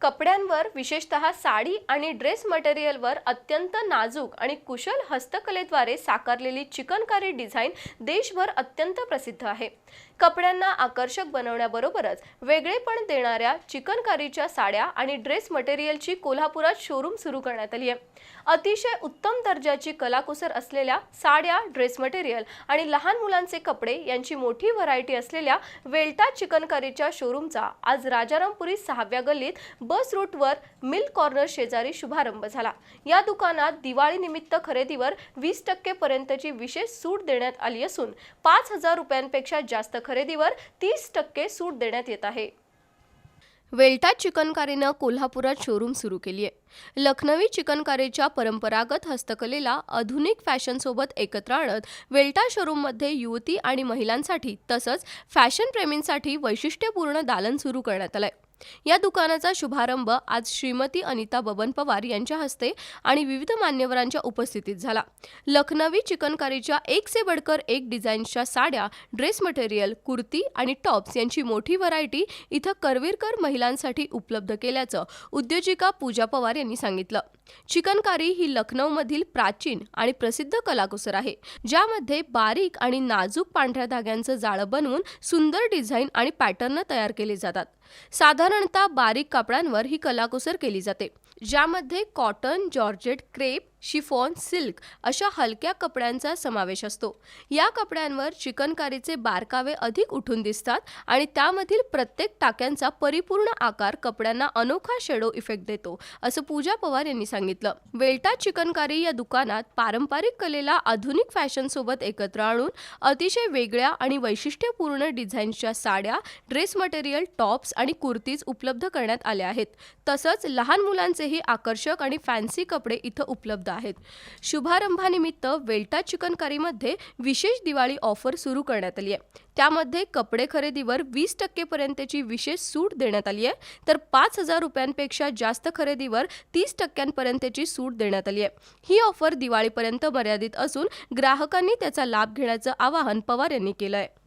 कपड्यांवर विशेषतः साडी आणि ड्रेस मटेरियलवर अत्यंत नाजूक आणि कुशल हस्तकलेद्वारे साकारलेली चिकनकारी डिझाईन देशभर अत्यंत प्रसिद्ध आहे. कपड्यांना आकर्षक बनवण्याबरोबरच वेगळेपण देणाऱ्या चिकनकारीच्या साड्या आणि ड्रेस मटेरियलची कोल्हापुरात शोरूम सुरू करण्यात आली आहे. अतिशय उत्तम दर्जाची कलाकुसर असलेल्या साड्या ड्रेस मटेरियल आणि लहान मुलांचे कपडे यांची मोठी व्हरायटी असलेल्या वेल्टा चिकनकारीच्या शोरूमचा आज राजारामपुरी सहाव्या गल्लीत बस रूटवर मिल्क कॉर्नर शेजारी शुभारंभ झाला. या दुकानात दिवाळीनिमित्त खरेदीवर वीस टक्के पर्यंतची विशेष सूट देण्यात आली असून पाच हजार रुपयांपेक्षा जास्त खरेदीवर तीस टक्के सूट देण्यात येत आहे. वेल्टा चिकनकारीनं कोल्हापुरात शोरूम सुरू केली आहे लखनवी चिकनकारीच्या परंपरागत हस्तकलेला आधुनिक फॅशनसोबत एकत्र आणत वेल्टा शोरूममध्ये युवती आणि महिलांसाठी तसंच फॅशन प्रेमींसाठी वैशिष्ट्यपूर्ण दालन सुरू करण्यात आलं आहे या दुकानाचा शुभारंभ आज श्रीमती अनिता बबन पवार यांच्या हस्ते आणि विविध मान्यवरांच्या उपस्थितीत झाला. लखनवी चिकनकारीच्या एक से बडकर एक डिझाईन्सच्या साड्या ड्रेस मटेरियल कुर्ती आणि टॉप्स यांची मोठी व्हरायटी इथं करवीरकर महिलांसाठी उपलब्ध केल्याचं उद्योजिका पूजा पवार यांनी सांगितलं. चिकनकारी ही लखनौमधील प्राचीन आणि प्रसिद्ध कलाकुसर आहे ज्यामध्ये बारीक आणि नाजूक पांढऱ्या धाग्यांचं जाळं बनवून सुंदर डिझाईन आणि पॅटर्न तयार केले जातात. साधारणतः बारीक कापडांवर ही कलाकुसर केली जाते ज्यामध्ये cotton georgette crepe chiffon silk अशा हलक्या कपड्यांचा समावेश असतो. या कपड्यांवर चिकनकारीचे बारकावे अधिक उठून दिसतात आणि त्यामधील प्रत्येक टाक्यांचा परिपूर्ण आकार कपड्यांना अनोखा शेडो इफेक्ट देतो असं पूजा पवार यांनी सांगितलं. वेल्टा चिकनकारी या दुकानात पारंपरिक कलेला आधुनिक फॅशनसोबत एकत्र आणून अतिशय वेगळ्या आणि वैशिष्ट्यपूर्ण डिझाईन्सच्या साड्या ड्रेस मटेरियल टॉप्स आणि कुर्तीज उपलब्ध करण्यात आल्या आहेत. तसंच लहान मुलांचेही आकर्षक आणि फॅन्सी कपडे इथं उपलब्ध आहेत. शुभारंभानिमित्त वेल्टा चिकनकारीमध्ये विशेष दिवाळी ऑफर सुरू करण्यात आली आहे. त्यामध्ये कपडे खरेदीवर वीस टक्केपर्यंतची विशेष सूट देण्यात आली आहे. तर पाच हजार रुपयांपेक्षा जास्त खरेदीवर तीस टक्क्यांपर्यंतची सूट देण्यात आली आहे. ही ऑफर दिवाळीपर्यंत मर्यादित असून ग्राहकांनी त्याचा लाभ घेण्याचं आवाहन पवार यांनी केलं आहे.